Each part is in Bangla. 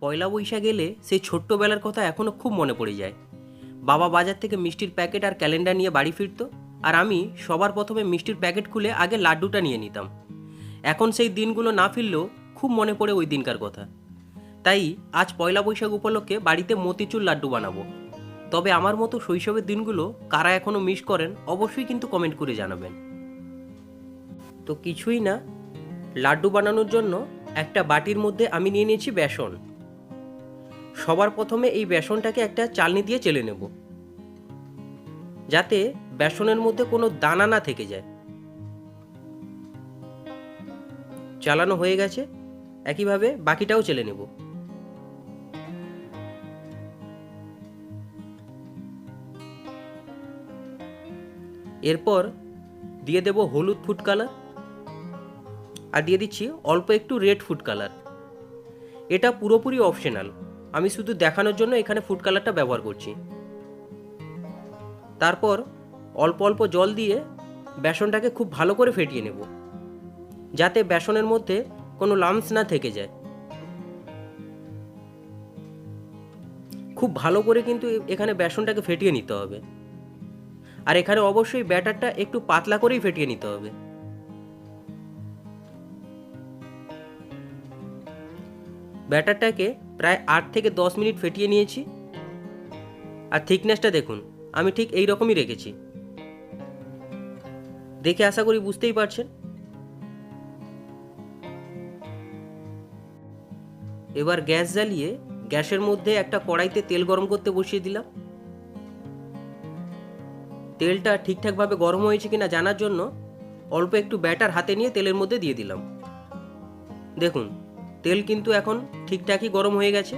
পয়লা বৈশাখ এলে সেই ছোট্টবেলার কথা এখনও খুব মনে পড়ে যায়। বাবা বাজার থেকে মিষ্টির প্যাকেট আর ক্যালেন্ডার নিয়ে বাড়ি ফিরতো আর আমি সবার প্রথমে মিষ্টির প্যাকেট খুলে আগে লাড্ডুটা নিয়ে নিতাম। এখন সেই দিনগুলো না ফিরলেও খুব মনে পড়ে ওই দিনকার কথা। তাই আজ পয়লা বৈশাখ উপলক্ষে বাড়িতে মতিচুর লাড্ডু বানাবো। তবে আমার মতো শৈশবের দিনগুলো কারা এখনও মিস করেন অবশ্যই কিন্তু কমেন্ট করে জানাবেন। তো কিছুই না, লাড্ডু বানানোর জন্য একটা বাটির মধ্যে আমি নিয়ে নিয়েছি বেসন। সবার প্রথমে এই বেসনটাকে একটা চালনি দিয়ে চেলে নেব। যাতে বেসনের মধ্যে কোনো দানা না থেকে যায়। চালানো হয়ে গেছে। একইভাবে বাকিটাও চেলে নেব। এরপর দিয়ে দেব হলুদ ফুড কালার। আর দিয়ে দিচ্ছি অল্প একটু রেড ফুড কালার। এটা পুরোপুরি অপশনাল। আমি শুধু দেখানোর জন্য এখানে ফুড কালারটা ব্যবহার করছি। তারপর অল্প অল্প জল দিয়ে বেসনটাকে খুব ভালো করে ফেটিয়ে নেব, যাতে বেসনের মধ্যে কোনো লামস না থেকে যায়। খুব ভালো করে কিন্তু এখানে বেসনটাকে ফেটিয়ে নিতে হবে। আর এখানে অবশ্যই ব্যাটারটা একটু পাতলা করেই ফেটিয়ে নিতে হবে। ব্যাটারটাকে প্রায় আট থেকে দশ মিনিট ফেটিয়ে নিয়েছি। আর থিকনেসটা দেখুন, আমি ঠিক এই রকমই রেখেছি। দেখে আশা করি বুঝতেই পারছেন। এবার গ্যাস জ্বালিয়ে গ্যাসের মধ্যে একটা কড়াইতে তেল গরম করতে বসিয়ে দিলাম। তেলটা ঠিকঠাকভাবে গরম হয়েছে কিনা জানার জন্য অল্প একটু ব্যাটার হাতে নিয়ে তেলের মধ্যে দিয়ে দিলাম। দেখুন তেল কিন্তু এখন ঠিকঠাকই গরম হয়ে গেছে।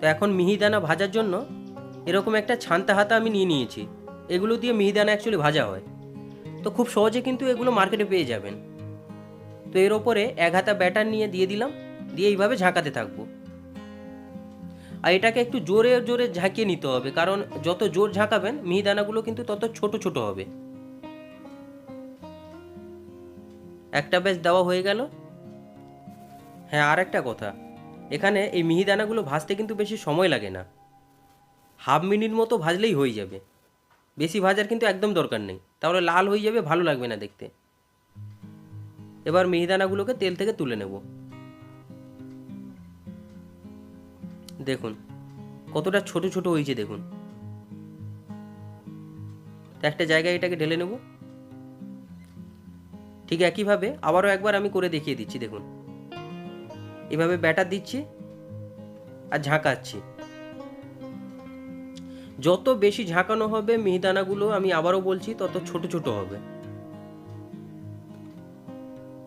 তো এখন মিহিদানা ভাজার জন্য এরকম একটা ছান্তা হাতা আমি নিয়ে নিয়েছি। এগুলো দিয়ে মিহিদানা অ্যাকচুয়ালি ভাজা হয়। তো খুব সহজে কিন্তু এগুলো মার্কেটে পেয়ে যাবেন। তো এর ওপরে এক হাতা ব্যাটার নিয়ে দিয়ে দিলাম, দিয়ে এইভাবে ঝাঁকাতে থাকব। আর এটাকে একটু জোরে জোরে ঝাঁকিয়ে নিতে হবে, কারণ যত জোর ঝাঁকাবেন মিহিদানাগুলো কিন্তু তত ছোট ছোট হবে। একটা ব্যাচ দেওয়া হয়ে গেল। হ্যাঁ আর একটা কথা। এখানে এই মিহিদানাগুলো ভাজতে কিন্তু বেশি সময় লাগে না। হাফ মিনিট মতো ভাজলেই হয়ে যাবে। বেশি ভাজার কিন্তু একদম দরকার নেই। তাহলে লাল হয়ে যাবে, ভালো লাগবে না দেখতে। এবার মিহিদানাগুলোকে তেল থেকে তুলে নেব। দেখুন, কতটা ছোট ছোট হয়েছে, দেখুন। একটা জায়গায় এটাকে ঢেলে নেব। ঠিক একইভাবে আবারও একবার আমি করে দেখিয়ে দিচ্ছি, দেখুন। এভাবে ব্যাটার দিচ্ছি আর ঝাঁকাচ্ছি। যত বেশি ঝাঁকানো হবে মিহিদানাগুলো আমি আবারও বলছি, তত ছোট ছোট হবে।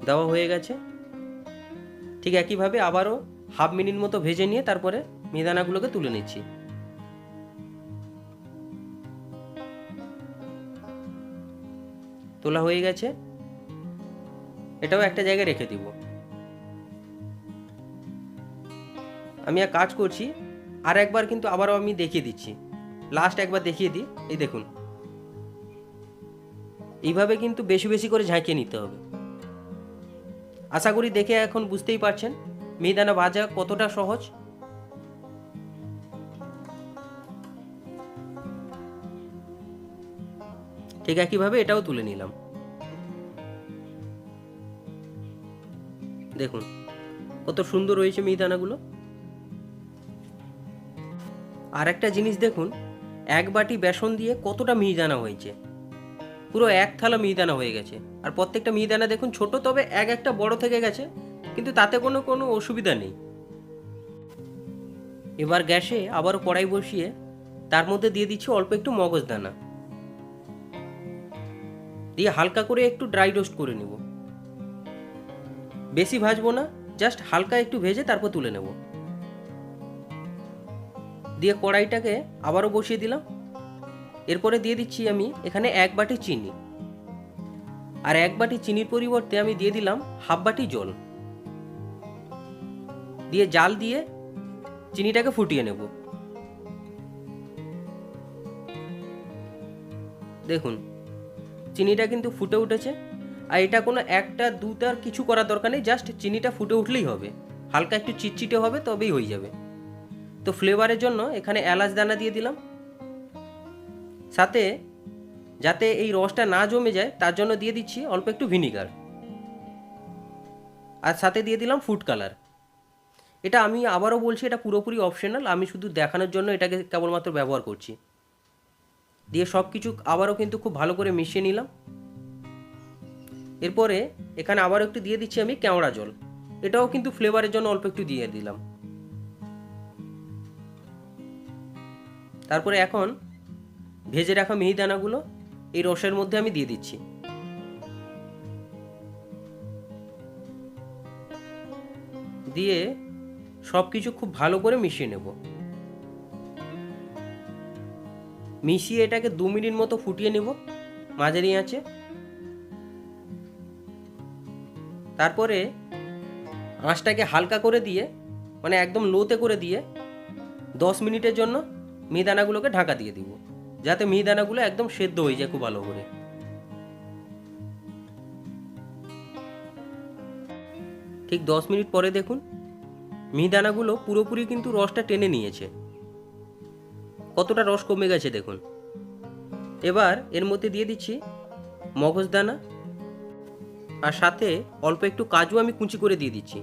দেওয়া হয়ে গেছে। ঠিক একইভাবে আবারও হাফ মিনিট মতো ভেজে নিয়ে তারপরে মিহিদানাগুলোকে তুলে নিচ্ছি। তোলা হয়ে গেছে। এটাও একটা জায়গায় রেখে দিব। আমি এক কাজ করছি, আর একবার কিন্তু আবারও আমি দেখিয়ে দিচ্ছি। লাস্ট একবার দেখিয়ে দিই, এই দেখুন। এইভাবে কিন্তু বেশি বেশি করে ঝাঁকিয়ে নিতে হবে। আশা করি দেখে এখন বুঝতেই পারছেন মিহিদানা ভাজা কতটা সহজ। ঠিক একইভাবে এটাও তুলে নিলাম। দেখুন, কত সুন্দর হয়েছে মিহিদানাগুলো। আর একটা জিনিস দেখুন, এক বাটি বেসন দিয়ে কতটা মিহিদানা হয়েছে। পুরো এক থালা মিহিদানা হয়ে গেছে। আর প্রত্যেকটা মিহিদানা দেখুন ছোট, তবে এক একটা বড় থেকে গেছে, কিন্তু তাতে কোনো কোনো অসুবিধা নেই। এবার গ্যাসে আবারও কড়াই বসিয়ে তার মধ্যে দিয়ে দিচ্ছি অল্প একটু মগজদানা দিয়ে হালকা করে একটু ড্রাই রোস্ট করে নেব। বেশি ভাজবো না, জাস্ট হালকা একটু ভেজে তারপর তুলে নেব। দিয়ে কড়াইটাকে আবারও বসিয়ে দিলাম। এরপরে দিয়ে দিচ্ছি আমি এখানে এক বাটি চিনি। আর এক বাটি চিনির পরিবর্তে আমি দিয়ে দিলাম হাফ বাটি জল। দিয়ে জাল দিয়ে চিনিটাকে ফুটিয়ে নেব। দেখুন, চিনিটা কিন্তু ফুটে উঠেছে। আর এটা কোনো একটা দুটার কিছু করার দরকার নেই, জাস্ট চিনিটা ফুটে উঠলেই হবে। হালকা একটু চিটচিটে হবে, তবেই হয়ে যাবে। তো ফ্লেভারের জন্য এখানে এলাচ দানা দিয়ে দিলাম। সাথে যাতে এই রসটা না জমে যায়, তার জন্য দিয়ে দিচ্ছি অল্প একটু ভিনিগার। আর সাথে দিয়ে দিলাম ফুড কালার। এটা আমি আবারও বলছি, এটা পুরোপুরি অপশনাল আমি শুধু দেখানোর জন্য এটাকে কেবলমাত্র ব্যবহার করছি। দিয়ে সব কিছু আবারও কিন্তু খুব ভালো করে মিশিয়ে নিলাম। এরপরে এখানে আবার একটু দিয়ে দিচ্ছি আমি কেওড়া জল। এটাও কিন্তু ফ্লেভারের জন্য অল্প একটু দিয়ে দিলাম। তারপরে এখন ভেজে রাখা মিহিদানাগুলো এই রসের মধ্যে আমি দিয়ে দিচ্ছি। দিয়ে সব কিছু খুব ভালো করে মিশিয়ে নেব। মিশিয়ে এটাকে দু মিনিট মতো ফুটিয়ে নেব, মাঝারি আঁচে। তারপরে আঁচটাকে হালকা করে দিয়ে মানে একদম লোতে করে দিয়ে, দশ মিনিটের জন্য মিহিদানাগুলোকে ঢাকা দিয়ে দিব, যাতে মিহিদানাগুলো একদম সেদ্ধ হয়ে যায় খুব ভালো করে। ঠিক দশ মিনিট পরে দেখুন, মিহিদানাগুলো পুরোপুরি কিন্তু রসটা টেনে নিয়েছে। কতটা রস কমে গেছে দেখুন। এবার এর মধ্যে দিয়ে দিচ্ছি মগজদানা আর সাথে অল্প একটু কাজু আমি কুচি করে দিয়ে দিচ্ছি।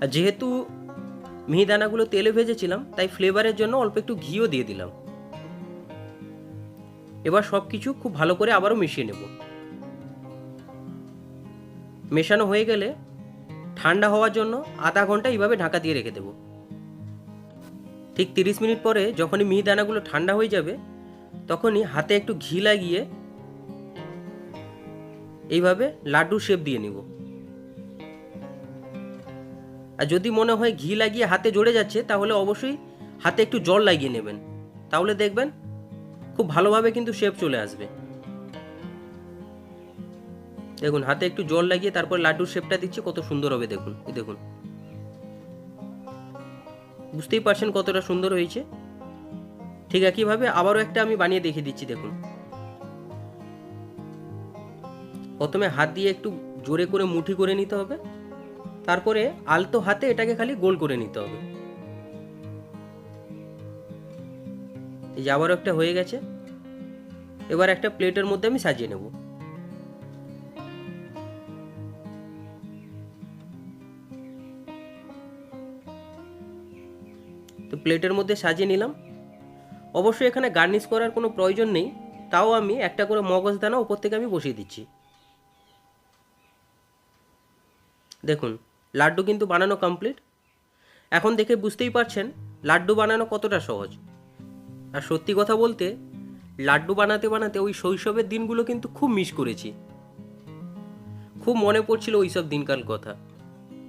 আর যেহেতু মিহিদানাগুলো তেলে ভেজেছিলাম, তাই ফ্লেভারের জন্য অল্প একটু ঘিও দিয়ে দিলাম। এবার সব কিছু খুব ভালো করে আবারও মিশিয়ে নেব। মেশানো হয়ে গেলে ঠান্ডা হওয়ার জন্য আধা ঘণ্টা এইভাবে ঢাকা দিয়ে রেখে দেব। ঠিক তিরিশ মিনিট পরে যখনই মিহিদানাগুলো ঠান্ডা হয়ে যাবে, তখনই হাতে একটু ঘি লাগিয়ে এইভাবে লাড্ডুর শেপ দিয়ে নিব। আর যদি মনে হয় ঘি লাগিয়ে হাতে জড়ে যাচ্ছে, তাহলে অবশ্যই হাতে একটু জল লাগিয়ে নেবেন। তাহলে দেখবেন খুব ভালোভাবে কিন্তু শেপ চলে আসবে। দেখুন, হাতে একটু জল লাগিয়ে তারপর লাড্ডুর শেপটা দিচ্ছি, কত সুন্দর হবে দেখুন, এই দেখুন। বুঝতেই পারছেন কতটা সুন্দর হয়েছে? ঠিক একইভাবে আবারও একটা আমি বানিয়ে দেখিয়ে দিচ্ছি, দেখুন। প্রথমে হাত দিয়ে একটু জোরে করে মুঠি করে নিতে হবে। তারপরে আলতো হাতে এটাকে খালি গোল করে নিতে হবে। এই যে আবারও একটা হয়ে গেছে। এবার একটা প্লেটের মধ্যে আমি সাজিয়ে নেব। তো প্লেটের মধ্যে সাজিয়ে নিলাম। অবশ্যই এখানে গার্নিশ করার কোনো প্রয়োজন নেই। তাও আমি একটা করে মগজদানা উপর থেকে আমি বসিয়ে দিচ্ছি। দেখুন লাড্ডু কিন্তু বানানো কমপ্লিট এখন দেখে বুঝতেই পারছেন, লাড্ডু বানানো কতটা সহজ। আর সত্যি কথা বলতে, লাড্ডু বানাতে বানাতে ওই শৈশবের দিনগুলো কিন্তু খুব মিস করেছি। খুব মনে পড়ছিল ওই সব দিনকার কথা।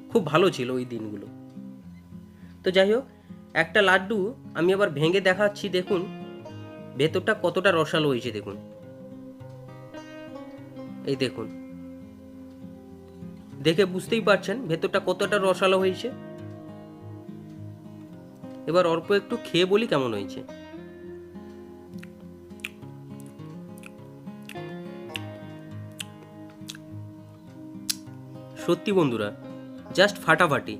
খুব ভালো ছিল ওই দিনগুলো। তো যাই হোক, একটা লাড্ডু আমি আবার ভেঙে দেখাচ্ছি, দেখুন। ভেতরটা কতটা রসালো হয়েছে, দেখুন। এই দেখুন। দেখে বুঝতেই পারছেন ভেতরটা কতটা রসালো হয়েছে। এবার অল্প একটু খেয়ে বলি কেমন হয়েছে। সত্যি বন্ধুরা জাস্ট ফাটাফাটি।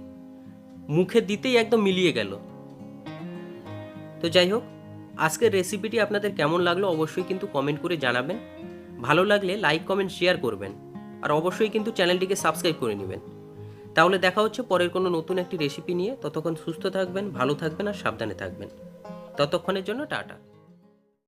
মুখে দিতেই একদম মিলিয়ে গেল। তো যাই হোক, আজকের রেসিপিটি আপনাদের কেমন লাগল অবশ্যই কিন্তু কমেন্ট করে জানাবেন। ভালো লাগলে লাইক কমেন্ট শেয়ার করবেন। আর অবশ্যই কিন্তু চ্যানেলটিকে সাবস্ক্রাইব করে নেবেন। তাহলে দেখা হচ্ছে পরের কোনো নতুন একটি রেসিপি নিয়ে। ততক্ষণ সুস্থ থাকবেন, ভালো থাকবেন আর সাবধানে থাকবেন। ততক্ষণের জন্য টাটা।